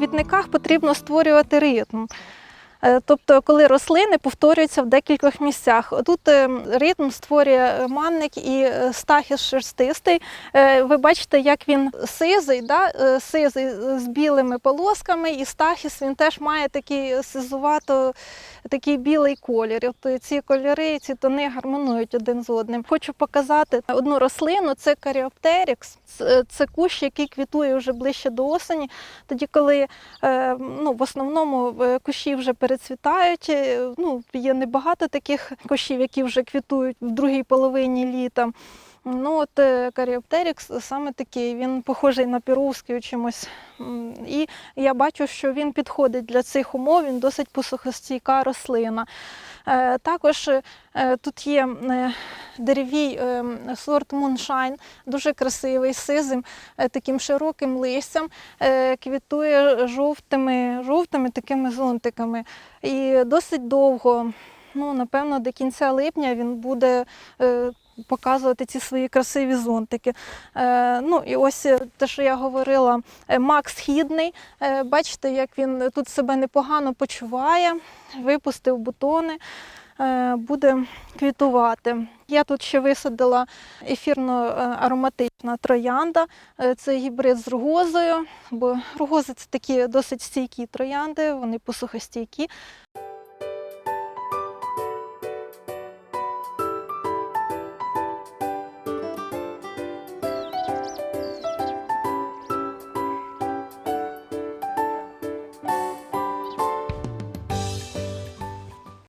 квітниках потрібно створювати ритм. Е, Тобто, коли рослини повторюються в декількох місцях. Тут е, ритм створює манник і е, стахіс шерстистий. Ви бачите, як він сизий, да? сизий з білими полосками, і стахіс він теж має такий сизувато, такий білий колір. От ці кольори, ці тони гармонують один з одним. Хочу показати одну рослину, це каріоптерікс. Це, це кущ, який квітує вже ближче до осені. Тоді, коли е, ну, в основному е, кущі вже перецвітають. е, Ну, є небагато таких кущів, які вже квітують в другій половині літа. Ну, от е, каріоптерікс саме такий, він похожий на піровський чимось. І я бачу, що він підходить для цих умов, він досить посухостійка рослина. Е, Також е, тут є е, деревій е, сорт Moonshine, дуже красивий, сизим, е, таким широким листям, е, квітує жовтими, жовтими такими зонтиками. І досить довго, ну, напевно, до кінця липня він буде. Показувати ці свої красиві зонтики. Е, ну і ось е, те, що я говорила, е, мак східний. Е, бачите, як він тут себе непогано почуває, випустив бутони, буде квітувати. Я тут ще висадила ефірно-ароматична троянда. Це гібрид з ругозою, бо ругози це такі досить стійкі троянди, вони посухостійкі.